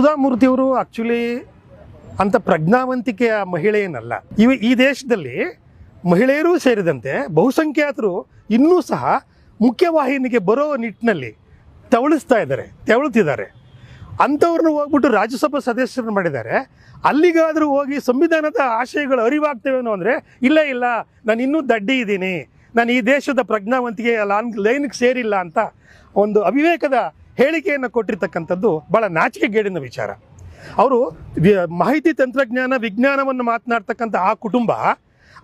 ಸುಧಾಮೂರ್ತಿಯವರು ಆ್ಯಕ್ಚುಲಿ ಅಂತ ಪ್ರಜ್ಞಾವಂತಿಕೆಯ ಮಹಿಳೆ ಏನಲ್ಲ. ಇವ ಈ ದೇಶದಲ್ಲಿ ಮಹಿಳೆಯರೂ ಸೇರಿದಂತೆ ಬಹುಸಂಖ್ಯಾತರು ಇನ್ನೂ ಸಹ ಮುಖ್ಯವಾಹಿನಿಗೆ ಬರೋ ನಿಟ್ಟಿನಲ್ಲಿ ತವಳಿಸ್ತಾ ಇದ್ದಾರೆ, ತೆವಳುತ್ತಿದ್ದಾರೆ. ಅಂಥವ್ರನ್ನ ಹೋಗ್ಬಿಟ್ಟು ರಾಜ್ಯಸಭಾ ಸದಸ್ಯರನ್ನು ಮಾಡಿದ್ದಾರೆ. ಅಲ್ಲಿಗಾದರೂ ಹೋಗಿ ಸಂವಿಧಾನದ ಆಶಯಗಳು ಅರಿವಾಗ್ತವೇನೋ ಅಂದರೆ, ಇಲ್ಲ ಇಲ್ಲ, ನಾನು ಇನ್ನೂ ದಡ್ಡಿ ಇದ್ದೀನಿ. ನಾನು ಈ ದೇಶದ ಪ್ರಜ್ಞಾವಂತಿಕೆ ಲಾನ್, ಲೈನ್ಗೆ ಸೇರಿಲ್ಲ ಅಂತ ಒಂದು ಅವಿವೇಕದ ಹೇಳಿಕೆಯನ್ನು ಕೊಟ್ಟಿರ್ತಕ್ಕಂಥದ್ದು ಭಾಳ ನಾಚಿಕೆಗೇಡಿನ ವಿಚಾರ. ಅವರು ಮಾಹಿತಿ ತಂತ್ರಜ್ಞಾನ, ವಿಜ್ಞಾನವನ್ನು ಮಾತನಾಡ್ತಕ್ಕಂಥ ಆ ಕುಟುಂಬ,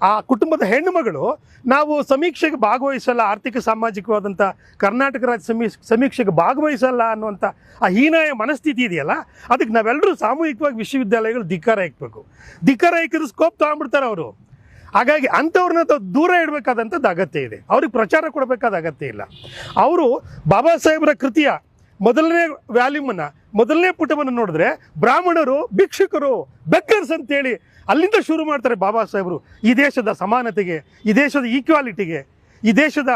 ಆ ಕುಟುಂಬದ ಹೆಣ್ಣುಮಗಳು ನಾವು ಸಮೀಕ್ಷೆಗೆ ಭಾಗವಹಿಸಲ್ಲ, ಆರ್ಥಿಕ, ಸಾಮಾಜಿಕವಾದಂಥ ಕರ್ನಾಟಕ ರಾಜ್ಯ ಸಮೀ, ಸಮೀಕ್ಷೆಗೆ ಭಾಗವಹಿಸಲ್ಲ ಅನ್ನುವಂಥ ಆ ಹೀನಾಯ ಮನಸ್ಥಿತಿ ಇದೆಯಲ್ಲ, ಅದಕ್ಕೆ ನಾವೆಲ್ಲರೂ ಸಾಮೂಹಿಕವಾಗಿ ವಿಶ್ವವಿದ್ಯಾಲಯಗಳು ಧಿಕ್ಕಾರ ಇಕ್ಬೇಕು ಧಿಕ್ಕಾರ ಇಕ್ಕಿದ್ರೆ ಸ್ಕೋಪ್ ತೊಗೊಂಡ್ಬಿಡ್ತಾರೆ ಅವರು. ಹಾಗಾಗಿ ಅಂಥವ್ರನ್ನ ತಾವು ದೂರ ಇಡಬೇಕಾದಂಥದ್ದು ಅಗತ್ಯ ಇದೆ. ಅವ್ರಿಗೆ ಪ್ರಚಾರ ಕೊಡಬೇಕಾದ ಅಗತ್ಯ ಇಲ್ಲ. ಅವರು ಬಾಬಾ ಸಾಹೇಬರ ಕೃತಿಯ ಮೊದಲನೇ ವ್ಯಾಲ್ಯೂಮನ್ನು, ಮೊದಲನೇ ಪುಟವನ್ನು ನೋಡಿದ್ರೆ ಬ್ರಾಹ್ಮಣರು, ಭಿಕ್ಷುಕರು ಬೆಕ್ಕರ್ಸ್ ಅಂತೇಳಿ ಅಲ್ಲಿಂದ ಶುರು ಮಾಡ್ತಾರೆ ಬಾಬಾ ಸಾಹೇಬರು. ಈ ದೇಶದ ಸಮಾನತೆಗೆ, ಈ ದೇಶದ ಈಕ್ವಾಲಿಟಿಗೆ ಈ ದೇಶದ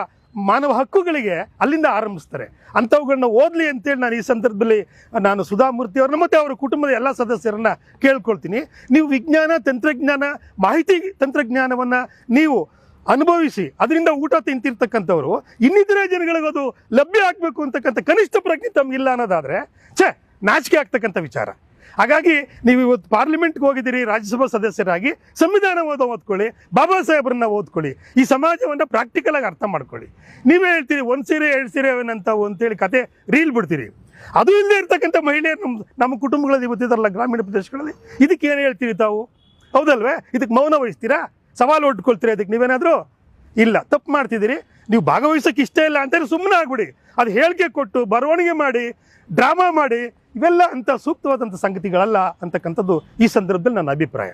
ಮಾನವ ಹಕ್ಕುಗಳಿಗೆ ಅಲ್ಲಿಂದ ಆರಂಭಿಸ್ತಾರೆ. ಅಂಥವುಗಳನ್ನ ಓದಲಿ ಅಂತೇಳಿ ನಾನು ಈ ಸಂದರ್ಭದಲ್ಲಿ ನಾನು ಸುಧಾಮೂರ್ತಿ ಅವ್ರನ್ನ ಮತ್ತು ಅವರ ಕುಟುಂಬದ ಎಲ್ಲ ಸದಸ್ಯರನ್ನ ಕೇಳ್ಕೊಳ್ತೀನಿ. ನೀವು ವಿಜ್ಞಾನ, ತಂತ್ರಜ್ಞಾನ, ಮಾಹಿತಿ ತಂತ್ರಜ್ಞಾನವನ್ನು ನೀವು ಅನುಭವಿಸಿ, ಅದರಿಂದ ಊಟ ತಿಂತಿರ್ತಕ್ಕಂಥವ್ರು, ಇನ್ನಿತರೇ ಜನಗಳಿಗೆ ಅದು ಲಭ್ಯ ಆಗಬೇಕು ಅಂತಕ್ಕಂಥ ಕನಿಷ್ಠ ಪ್ರಜ್ಞೆ ತಮಗಿಲ್ಲ ಅನ್ನೋದಾದರೆ, ಛೇ, ನಾಚಿಕೆ ಆಗ್ತಕ್ಕಂಥ ವಿಚಾರ. ಹಾಗಾಗಿ ನೀವು ಇವತ್ತು ಪಾರ್ಲಿಮೆಂಟ್ಗೆ ಹೋಗಿದ್ದೀರಿ, ರಾಜ್ಯಸಭಾ ಸದಸ್ಯರಾಗಿ, ಸಂವಿಧಾನ ಓದೋ ಓದ್ಕೊಳ್ಳಿ, ಬಾಬಾ ಸಾಹೇಬ್ರನ್ನ ಓದ್ಕೊಳ್ಳಿ, ಈ ಸಮಾಜವನ್ನು ಪ್ರಾಕ್ಟಿಕಲ್ ಆಗಿ ಅರ್ಥ ಮಾಡ್ಕೊಳ್ಳಿ. ನೀವೇ ಹೇಳ್ತೀರಿ, ಒಂದು ಸೀರೆ, ಎರಡು ಸೀರೆ ಏನಂತಾವು ಅಂತೇಳಿ ಕತೆ ರೀಲ್ ಬಿಡ್ತೀರಿ. ಅದು ಇಲ್ಲದೆ ಇರ್ತಕ್ಕಂಥ ಮಹಿಳೆಯರು ನಮ್ಮ ನಮ್ಮ ಕುಟುಂಬಗಳಲ್ಲಿ ಇವತ್ತಿದಾರಲ್ಲ, ಗ್ರಾಮೀಣ ಪ್ರದೇಶಗಳಲ್ಲಿ, ಇದಕ್ಕೆ ಏನು ಹೇಳ್ತೀರಿ ತಾವು? ಹೌದಲ್ವೇ? ಇದಕ್ಕೆ ಮೌನ ವಹಿಸ್ತೀರಾ? ಸವಾಲು ಒಡ್ಕೊಳ್ತೀರಿ ಅದಕ್ಕೆ ನೀವೇನಾದರೂ? ಇಲ್ಲ, ತಪ್ಪು ಮಾಡ್ತಿದ್ದೀರಿ. ನೀವು ಭಾಗವಹಿಸೋಕೆ ಇಷ್ಟ ಇಲ್ಲ ಅಂತೇಳಿ ಸುಮ್ಮನೆ ಆಗ್ಬಿಡಿ. ಅದು ಹೇಳಿಕೆ ಕೊಟ್ಟು ಬರವಣಿಗೆ ಮಾಡಿ, ಡ್ರಾಮಾ ಮಾಡಿ, ಇವೆಲ್ಲ ಅಂಥ ಸೂಕ್ತವಾದಂಥ ಸಂಗತಿಗಳಲ್ಲ ಅಂತಕ್ಕಂಥದ್ದು ಈ ಸಂದರ್ಭದಲ್ಲಿ ನನ್ನ ಅಭಿಪ್ರಾಯ.